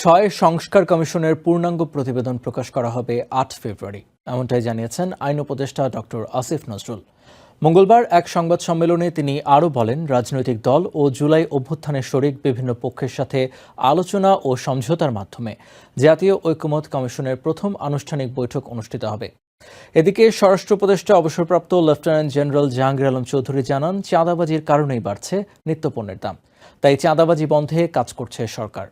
ছয় সংস্কার কমিশনের পূর্ণাঙ্গ প্রতিবেদন প্রকাশ করা হবে আট ফেব্রুয়ারি। এমনটাই জানিয়েছেন আইন উপদেষ্টা ডক্টর আসিফ নজরুল। মঙ্গলবার এক সংবাদ সম্মেলনে তিনি আরও বলেন, রাজনৈতিক দল ও জুলাই অভ্যুত্থানের শরিক বিভিন্ন পক্ষের সাথে আলোচনা ও সমঝোতার মাধ্যমে জাতীয় ঐক্যমত কমিশনের প্রথম আনুষ্ঠানিক বৈঠক অনুষ্ঠিত হবে। এদিকে স্বরাষ্ট্র উপদেষ্টা অবসরপ্রাপ্ত লেফটেন্যান্ট জেনারেল জাহাঙ্গীর আলম চৌধুরী জানান, চাঁদাবাজির কারণেই বাড়ছে নিত্যপণ্যের দাম। তাই চাঁদাবাজি বন্ধে কাজ করছে সরকার।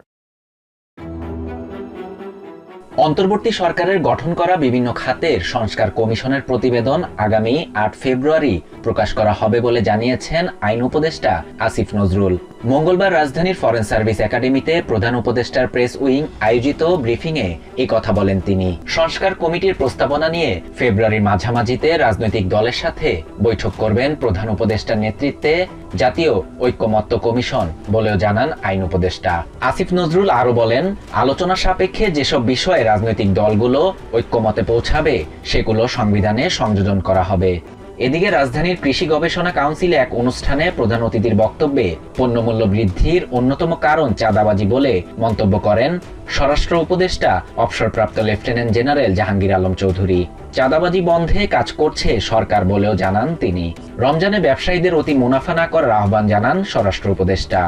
অন্তর্বর্তী সরকারের গঠন করা বিভিন্ন খাতের সংস্কার কমিশনের প্রতিবেদন আগামী আট ফেব্রুয়ারি প্রকাশ করা হবে বলে জানিয়েছেন আইন উপদেষ্টা আসিফ নজরুল। মঙ্গলবার রাজধানীর ফরেন সার্ভিস একাডেমিতে প্রধান উপদেষ্টার প্রেস উইং আয়োজিত ব্রিফিংয়ে এই কথা বলেন তিনি। সংস্কার কমিটির প্রস্তাবনা নিয়ে ফেব্রুয়ারির মাঝামাঝিতে রাজনৈতিক দলের সাথে বৈঠক করবেন প্রধান উপদেষ্টার নেতৃত্বে জাতীয় ঐক্যমত্য কমিশন বলেও জানান আইন উপদেষ্টা। আসিফ নজরুল আরও বলেন, আলোচনা সাপেক্ষে যেসব বিষয়ে রাজনৈতিক দলগুলো ঐক্যমতে পৌঁছাবে, সেগুলো সংবিধানে সংযোজন করা হবে। এদিকে রাজধানীর কৃষি গবেষণা কাউন্সিলে এক অনুষ্ঠানে প্রধান অতিথির বক্তব্যে পণ্যমূল্য বৃদ্ধির অন্যতম কারণ চাঁদাবাজি বলে মন্তব্য করেন স্বরাষ্ট্র উপদেষ্টা, অবসরপ্রাপ্ত লেফটেন্যান্ট জেনারেল জাহাঙ্গীর আলম চৌধুরী। চাঁদাবাজি বন্ধে কাজ করছে সরকার বলেও জানান তিনি। রমজানে ব্যবসায়ীদের অতি মুনাফা না করার আহ্বান জানান স্বরাষ্ট্র উপদেষ্টা।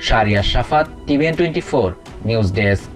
Sharia Shafat, TVN twenty four, news desk.